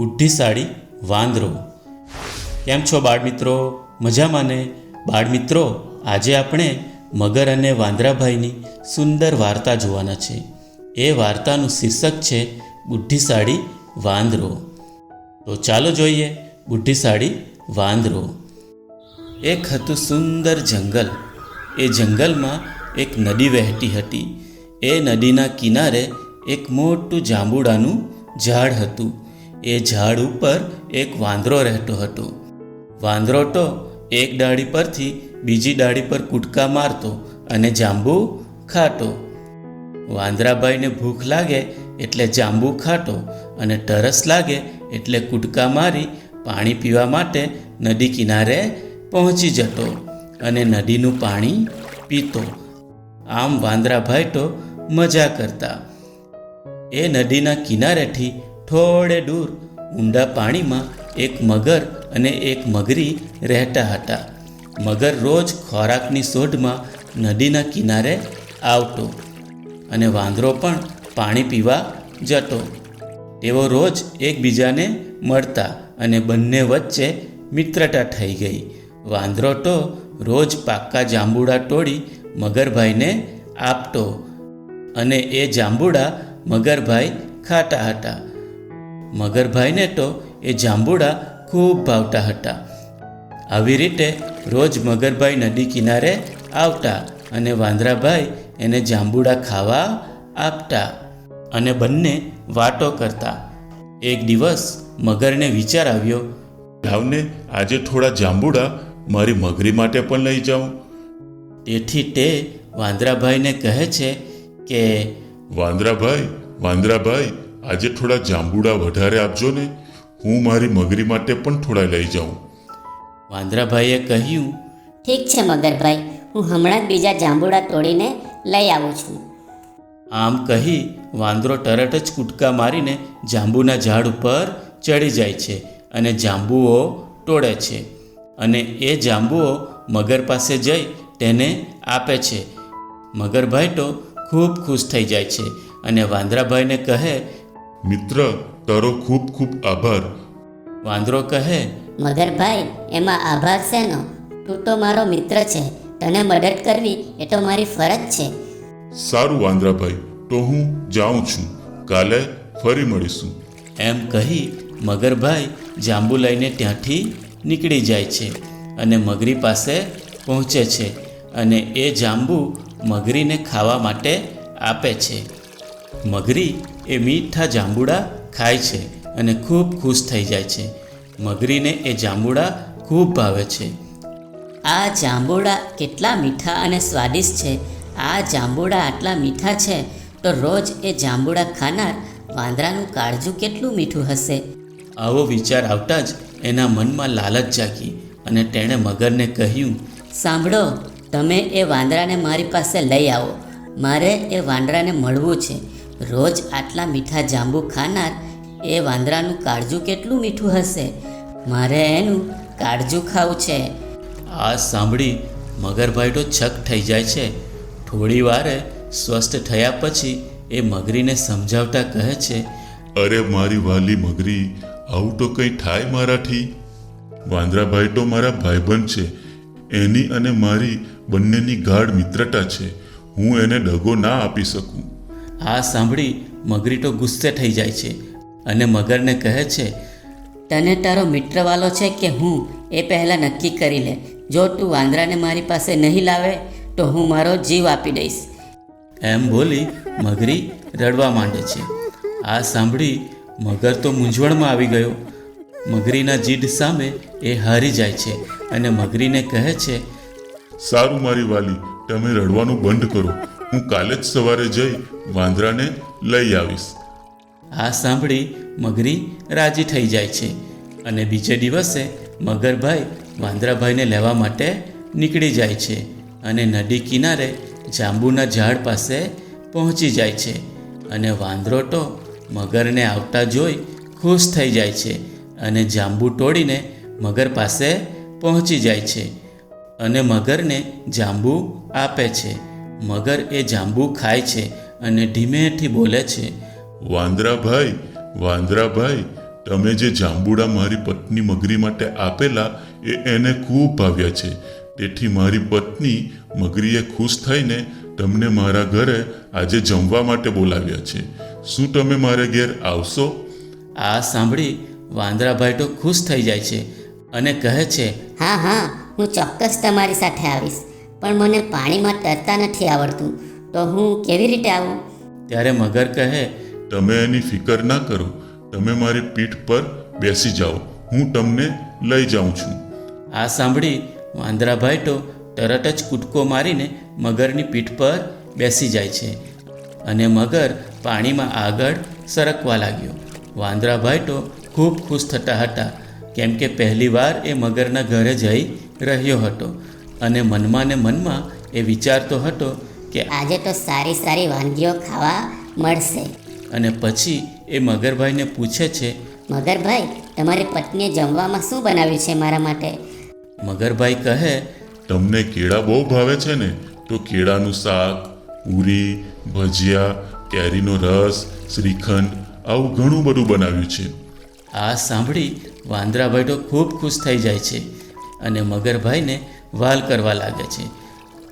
બુદ્ધિશાળી વાંદરો. કેમ છો બાળમિત્રો? મજામાં ને? બાળમિત્રો, આજે આપણે મગર અને વાંદરાભાઈની સુંદર વાર્તા જોવાના છે. એ વાર્તાનું શીર્ષક છે બુદ્ધિશાળી વાંદરો. તો ચાલો જોઈએ બુદ્ધિશાળી વાંદરો. એક હતું સુંદર જંગલ. એ જંગલમાં એક નદી વહેતી હતી. એ નદીના કિનારે એક મોટું જાંબુડાનું ઝાડ હતું. એ ઝાડ ઉપર એક વાંદરો રહેતો હતો. વાંદરો તો એક ડાળી પરથી બીજી ડાળી પર કૂદકા મારતો અને જાંબુ ખાતો. વાંદરાભાઈને ભૂખ લાગે એટલે જાંબુ ખાતો અને તરસ લાગે એટલે કૂદકા મારી પાણી પીવા માટે નદી કિનારે પહોંચી જતો અને નદીનું પાણી પીતો. આમ વાંદરાભાઈ તો મજા કરતા. એ નદીના કિનારેથી થોડે દૂર ઊંડા પાણીમાં એક મગર અને એક મગરી રહેતા હતા. મગર રોજ ખોરાકની શોધમાં નદીના કિનારે આવતો અને વાંદરો પણ પાણી પીવા જતો. તેઓ રોજ એકબીજાને મળતા અને બંને વચ્ચે મિત્રતા થઈ ગઈ. વાંદરો તો રોજ પાક્કા જાંબુડા તોડી મગરભાઈને આપતો અને એ જાંબુડા મગરભાઈ ખાતા હતા. મગરભાઈને તો એ જાંબુડા ખૂબ ભાવતા હતા. આવી રીતે રોજ મગરભાઈ નદી કિનારે આવતા અને વાંદરાભાઈ એને જાંબુડા ખાવા આપતા અને બંને વાતો કરતા. એક દિવસ મગરને વિચાર આવ્યો લાવને આજે થોડા જાંબુડા મારી મગરી માટે પણ લઈ જાઉં. તેથી તે વાંદરાભાઈને કહે છે કે વાંદરાભાઈ વાંદરાભાઈ આજે થોડા જાંબુડા વધારે આપજો ને. હું મારી મગરી માટે પણ થોડા લઈ જાઉં. વાંદરાભાઈએ કહ્યું ઠીક છે મગરભાઈ. હું હમણાં જ બીજા જાંબુડા તોડીને લઈ આવું છું. આમ કહી વાંદરો તરત જ કૂદકા મારીને જાંબુના ઝાડ ઉપર ચડી જાય છે અને જાંબુઓ તોડે છે. અને એ જાંબુઓ મગર પાસે જઈ તેને આપે છે. મગરભાઈ તો ખૂબ ખુશ થઈ જાય છે અને વાંદરાભાઈને કહે મિત્ર તારો ખૂબ ખૂબ આભાર. વાંદરો કહે મગરભાઈ એમાં આભાર શેનો તું તો મારો મિત્ર છે. તને મદદ કરવી એ તો મારી ફરજ છે. સારું વાંદરાભાઈ તો હું જાઉં છું. કાલે ફરી મળીશું. એમ કહી મગરભાઈ જાંબુ લઈને ત્યાંથી નીકળી જાય છે અને મગરી પાસે પહોંચે છે અને એ જાંબુ મગરીને ખાવા માટે આપે છે. મગરી એ મીઠા જાંબુડા ખાય છે અને ખૂબ ખુશ થઈ જાય છે. મગરીને એ જાંબુડા ખૂબ ભાવે છે. આ જાંબુડા કેટલા મીઠા અને સ્વાદિષ્ટ છે. આ જાંબુડા આટલા મીઠા છે તો રોજ એ જાંબુડા ખાનાર વાંદરાનું કાળજું કેટલું મીઠું હશે? આવો વિચાર આવતા જ એના મનમાં લાલચ જાગી અને તેણે મગરને કહ્યું સાંભળો તમે એ વાંદરાને મારી પાસે લઈ આવો. મારે એ વાંદરાને મળવું છે. રોજ આટલા મીઠા જાંબુ ખાનાર એ વાંદરાનું કાળજું કેટલું મીઠું હશે? મારે એનું કાળજું ખાવું છે. આ સાંભળી મગરભાઈ તો છક થઈ જાય છે. થોડી વારે સ્વસ્થ થયા પછી એ મગરીને સમજાવતા કહે છે અરે મારી વાલી મગરી આવું તો કંઈ થાય મારાથી? વાંદરાભાઈ તો મારા ભાઈબંધ છે. એની અને મારી બંનેની ગાઢ મિત્રતા છે. હું એને ડગો ના આપી શકું. આ સાંભળી મગરી તો ગુસ્સે થઈ જાય છે અને મગરને કહે છે તને તારો મિત્રવાલો છે કે હું? એ પહેલાં નક્કી કરી લે. જો તું વાંદરાને મારી પાસે નહીં લાવે તો હું મારો જીવ આપી દઈશ. એમ બોલી મગરી રડવા માંડે છે. આ સાંભળી મગર તો મૂંઝવણમાં આવી ગયો. મગરીના જીદ સામે એ હારી જાય છે અને મગરીને કહે છે સારું મારી વાલી તમે રડવાનું બંધ કરો. હું કાલે જ સવારે જઈ વાંદરાને લઈ આવીશ. આ સાંભળી મગરી રાજી થઈ જાય છે અને બીજે દિવસે મગરભાઈ વાંદરાભાઈને લેવા માટે નીકળી જાય છે અને નદી કિનારે જાંબુના ઝાડ પાસે પહોંચી જાય છે અને વાંદરો તો મગરને આવતા જોઈ ખુશ થઈ જાય છે અને જાંબુ તોડીને મગર પાસે પહોંચી જાય છે અને મગરને જાંબુ આપે છે. મગર એ જાંબુ ખાય છે અને ધીમેથી બોલે છે વાંદરાભાઈ વાંદરાભાઈ તમે જે જાંબુડા મારી પત્ની મગરી માટે આપેલા એ એને ખૂબ ભાવ્યા છે. તેથી મારી પત્ની મગરીએ ખુશ થઈને તમને મારા ઘરે આજે જમવા માટે બોલાવ્યા છે. શું તમે મારે ઘેર આવશો? આ સાંભળી વાંદરાભાઈ તો ખુશ થઈ જાય છે અને કહે છે હા હા હું ચોક્કસ તમારી સાથે આવીશ. પણ મને પાણીમાં તરતા નથી આવડતું. તો હું કેવી રીતે આવું? ત્યારે મગર કહે, તમે એની ફિકર ના કરો. તમે મારી પીઠ પર બેસી જાઓ. હું તમને લઈ જાઉં છું. આ સાંભળી વાંદરાભાઈ તો તરત જ કૂદકો મારીને મગરની પીઠ પર બેસી જાય છે અને મગર પાણીમાં આગળ સરકવા લાગ્યો. વાંદરાભાઈ તો ખૂબ ખુશ થતા હતા, કેમ કે પહેલીવાર એ મગરના ઘરે જઈ રહ્યો હતો. અને મનમાં ને મનમાં એ વિચારતો હતો કે આજે તો સારી સારી વાનગીઓ ખાવા મળશે. અને પછી એ મગરભાઈને પૂછે છે મગરભાઈ તમારી પત્નીએ જમવામાં શું બનાવ્યું છે મારા માટે? મગરભાઈ કહે તમને કેળા બહુ ભાવે છે ને તો કેળાનું શાક પૂરી ભજીયા કેરીનો રસ શ્રીખંડ આવું ઘણું બધું બનાવ્યું છે. આ સાંભળી વાંદરાભાઈ તો ખૂબ ખુશ થઈ જાય છે અને મગરભાઈને વાલ કરવા લાગે છે.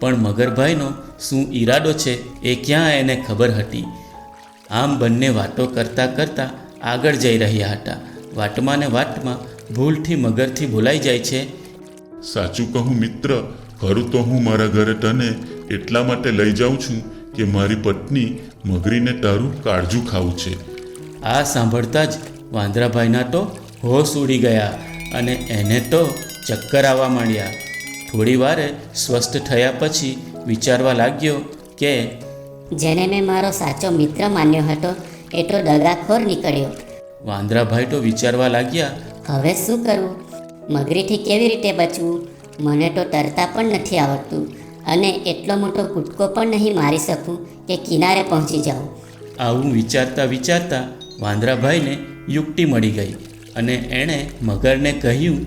પણ મગરભાઈનો શું ઈરાદો છે એ ક્યાં એને ખબર હતી? આમ બંને વાતો કરતાં કરતાં આગળ જઈ રહ્યા હતા. વાટમાં ને વાટમાં ભૂલથી મગરથી બોલાઈ જાય છે. સાચું કહું મિત્ર ખરું તો હું મારા ઘરે તને એટલા માટે લઈ જાઉં છું કે મારી પત્ની મગરીને તારું કાળજું ખાવું છે. આ સાંભળતા જ વાંદરાભાઈના તો હોશ ઉડી ગયા અને એને તો ચક્કર આવવા માંડ્યા. થોડી વારે સ્વસ્થ થયા પછી વિચારવા લાગ્યો કે જેને મેં મારો સાચો મિત્ર માન્યો હતો એ તો દગાખોર નીકળ્યો. વાંદરાભાઈ તો વિચારવા લાગ્યા હવે શું કરવું? મગરીથી કેવી રીતે બચવું? મને તો તરતા પણ નથી આવડતું અને એટલો મોટો કૂદકો પણ નહીં મારી શકું કે કિનારે પહોંચી જાઉં. આવું વિચારતા વિચારતા વાંદરાભાઈને યુક્તિ મળી ગઈ અને એણે મગરને કહ્યું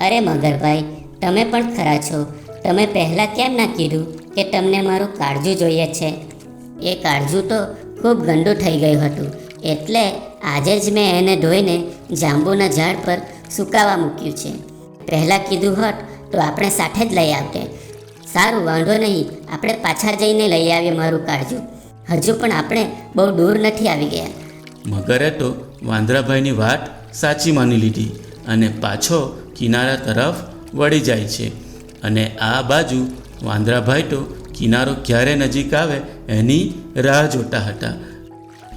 અરે મગરભાઈ તમે પણ ખરા છો. તમે પહેલાં કેમ ના કીધું કે તમને મારું કાળજું જોઈએ છે? એ કાળજું તો ખૂબ ગંદુ થઈ ગયું હતું. એટલે આજે જ મેં એને ધોઈને જાંબુના ઝાડ પર સુકાવા મૂક્યું છે. પહેલાં કીધું હોત તો આપણે સાથે જ લઈ આવતે. સારું, વાંધો નહીં. આપણે પાછળ જઈને લઈ આવીએ મારું કાળજું. હજુ પણ આપણે બહુ દૂર નથી આવી ગયા. મગરે તો વાંદરાભાઈની વાત સાચી માની લીધી અને પાછો કિનારા તરફ વળી જાય છે. અને આ બાજુ વાંદરાભાઈ તો કિનારો ક્યારે નજીક આવે એની રાહ જોતા હતા.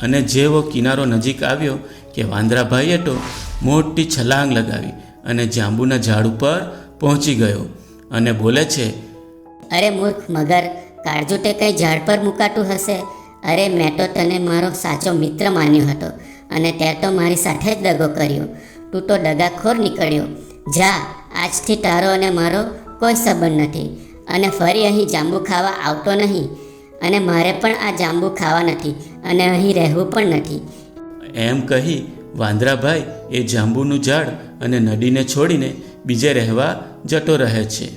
અને જેવો કિનારો નજીક આવ્યો કે વાંદરાભાઈએ તો મોટી છલાંગ લગાવી અને જાંબુના ઝાડ ઉપર પહોંચી ગયો અને બોલે છે, અરે મૂર્ખ મગર, કાળજો તે કંઈ ઝાડ પર મુકાતું હશે? અરે મેં તો તને મારો સાચો મિત્ર માન્યો હતો અને તે તો મારી સાથે જ દગો કર્યો. તું તો દગાખોર નીકળ્યો. જા, આજથી તારો અને મારો કોઈ સંબંધ નથી. અને ફરી અહીં જાંબુ ખાવા આવતો નહીં. અને મારે પણ આ જાંબુ ખાવા નથી અને અહીં રહેવું પણ નથી. એમ કહી વાંદરાભાઈ એ જાંબુનું ઝાડ અને નદીને છોડીને બીજે રહેવા જતો રહે છે.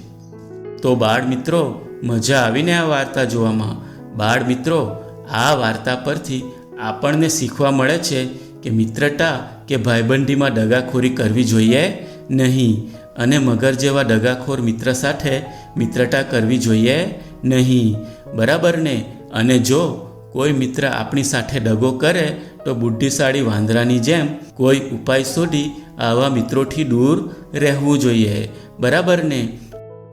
તો બાળ મિત્રો, મજા આવીને આ વાર્તા જોવામાં. બાળ મિત્રો, આ વાર્તા પરથી આપણને શીખવા મળે છે કે મિત્રતા કે ભાઈબંધીમાં દગાખોરી કરવી જોઈએ? નહીં. અને મગર જેવા દગાખોર મિત્ર સાથે મિત્રતા કરવી જોઈએ નહીં. બરાબર ને? અને જો કોઈ મિત્ર આપણી સાથે દગો કરે, તો બુદ્ધિશાળી વાંદરાની જેમ કોઈ ઉપાય શોધી આવા મિત્રોથી દૂર રહેવું જોઈએ. બરાબર ને?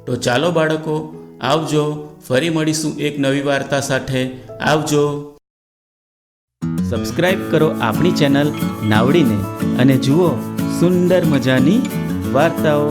તો ચાલો બાળકો, આવજો. ફરી મળીશું એક નવી વાર્તા સાથે. આવજો. સબસ્ક્રાઇબ કરો આપણી ચેનલ નાવડીને અને જુઓ સુંદર મજાની વાર્તાઓ.